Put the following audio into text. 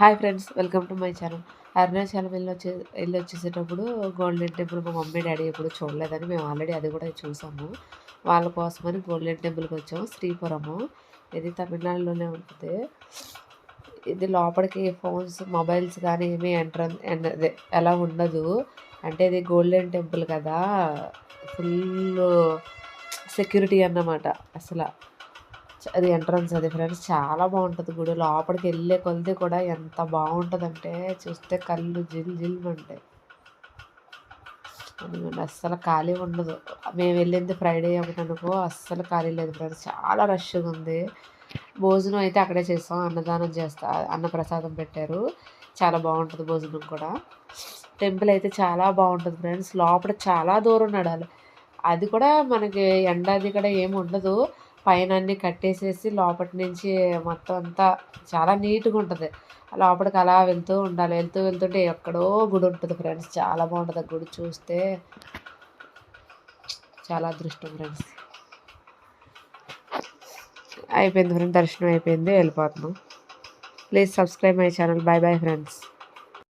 Hi friends welcome to my channel. Arunachalam వెళ్ళి వచ్చే వెళ్ళి వచ్చేసేటప్పుడు గోల్డెన్ టెంపుల్ మా మమ్మీ డాడీ ఎప్పుడు చూడలేదని మేము ఆల్రెడీ అది కూడా చూసాము. వాళ్ళ కోసమని గోల్డెన్ టెంపుల్కి వచ్చాము శ్రీపురము. ఇది తమిళనాడులోనే ఉంటుంది. ఇది లోపలికి ఫోన్స్ మొబైల్స్ కానీ ఏమీ ఎంటర్ అదే ఎలా ఉండదు. అంటే ఇది గోల్డెన్ టెంపుల్ కదా ఫుల్ సెక్యూరిటీ అన్నమాట అసలు. అది ఎంట్రన్స్ అది ఫ్రెండ్స్ చాలా బాగుంటుంది గుడి. లోపలికి వెళ్ళే కొలిది కూడా ఎంత బాగుంటుందంటే చూస్తే కళ్ళు జిల్ జిల్ ఉంటాయి అస్సలు ఖాళీ ఉండదు. మేము వెళ్ళింది ఫ్రైడే ఒకటి అనుకో అస్సలు ఖాళీ లేదు ఫ్రెండ్స్ చాలా రష్గా ఉంది. భోజనం అయితే అక్కడే చేస్తాం అన్నదానం చేస్తా అన్నప్రసాదం పెట్టారు. చాలా బాగుంటుంది భోజనం కూడా. టెంపుల్ అయితే చాలా బాగుంటుంది ఫ్రెండ్స్ లోపల చాలా దూరం నడాలి అది కూడా మనకి ఎండ అది కూడా ఏమి ఉండదు. పైన అన్నీ కట్టేసేసి లోపటి నుంచి మొత్తం అంతా చాలా నీట్గా ఉంటుంది. లోపలికి అలా వెళ్తూ ఉండాలి. వెళ్తూ వెళ్తుంటే ఎక్కడో గుడి ఉంటుంది ఫ్రెండ్స్. చాలా బాగుంటుంది ఆ గుడి చూస్తే. చాలా అదృష్టం ఫ్రెండ్స్. అయిపోయింది ఫ్రెండ్స్. దర్శనం అయిపోయింది. వెళ్ళిపోతున్నాం. Please subscribe my channel. Bye bye friends.